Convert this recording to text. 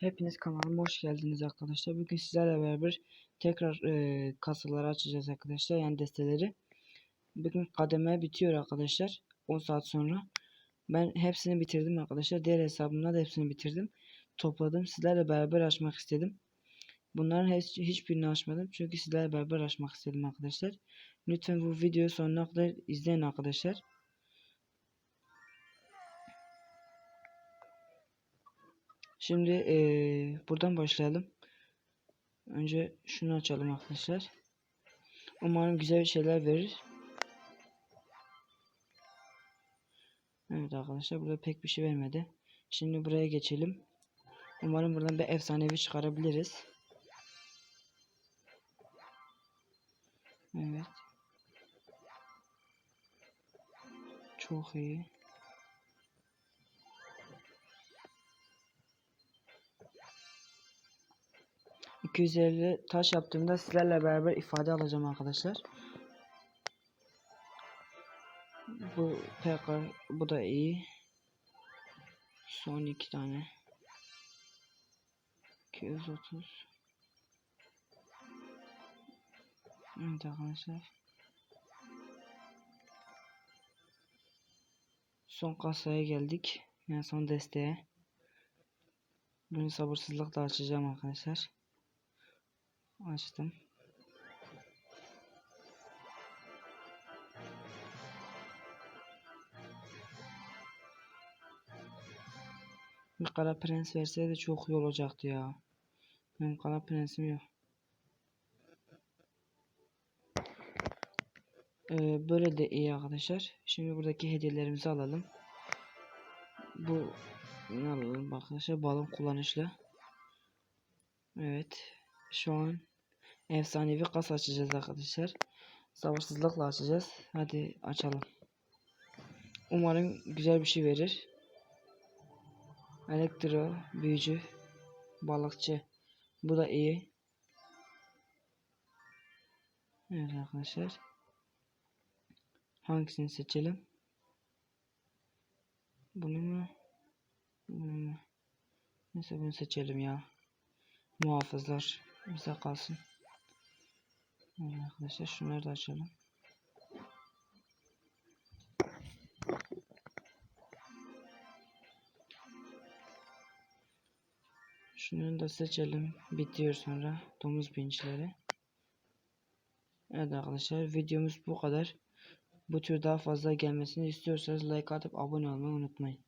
Hepiniz kanalıma hoş geldiniz arkadaşlar. Bugün sizlerle beraber tekrar e, kasaları açacağız arkadaşlar. Yani desteleri. Bugün kademe bitiyor arkadaşlar. 10 saat sonra. Ben hepsini bitirdim arkadaşlar. Diğer hesabımda da hepsini bitirdim. Topladım. Sizlerle beraber açmak istedim. Bunların hiç, hiçbirini açmadım. Çünkü sizlerle beraber açmak istedim arkadaşlar. Lütfen bu videoyu sonuna kadar izleyin arkadaşlar. Şimdi eee, buradan başlayalım. Önce şunu açalım arkadaşlar. Umarım güzel şeyler verir. Evet arkadaşlar burada pek bir şey vermedi. Şimdi buraya geçelim. Umarım buradan bir efsanevi çıkarabiliriz. Evet. Çok iyi. ...250 taş yaptığımda sizlerle beraber ifade alacağım arkadaşlar. Bu PK bu da iyi. Son iki tane. 230. Evet arkadaşlar. Son kasaya geldik. Yani son desteğe. Bunu sabırsızlıkla açacağım arkadaşlar. Açtım. Bir kara prens verseydi çok iyi olacaktı ya. Benim kara prensim yok. Ee, böyle de iyi arkadaşlar. Şimdi buradaki hediyelerimizi alalım. Bu ne alalım arkadaşlar? Balon kullanışlı. Evet. Şu an efsanevi kas açacağız arkadaşlar. Sabırsızlıkla açacağız. Hadi açalım. Umarım güzel bir şey verir. Elektro, büyücü, balıkçı. Bu da iyi. Evet arkadaşlar. Hangisini seçelim? Bunu mu? Bunu mu? Neyse bunu seçelim ya. Muhafızlar bize kalsın. Evet arkadaşlar şunları da açalım. Şunu da seçelim. Bitiyor sonra domuz pinçleri. Evet arkadaşlar videomuz bu kadar. Bu tür daha fazla gelmesini istiyorsanız like atıp abone olmayı unutmayın.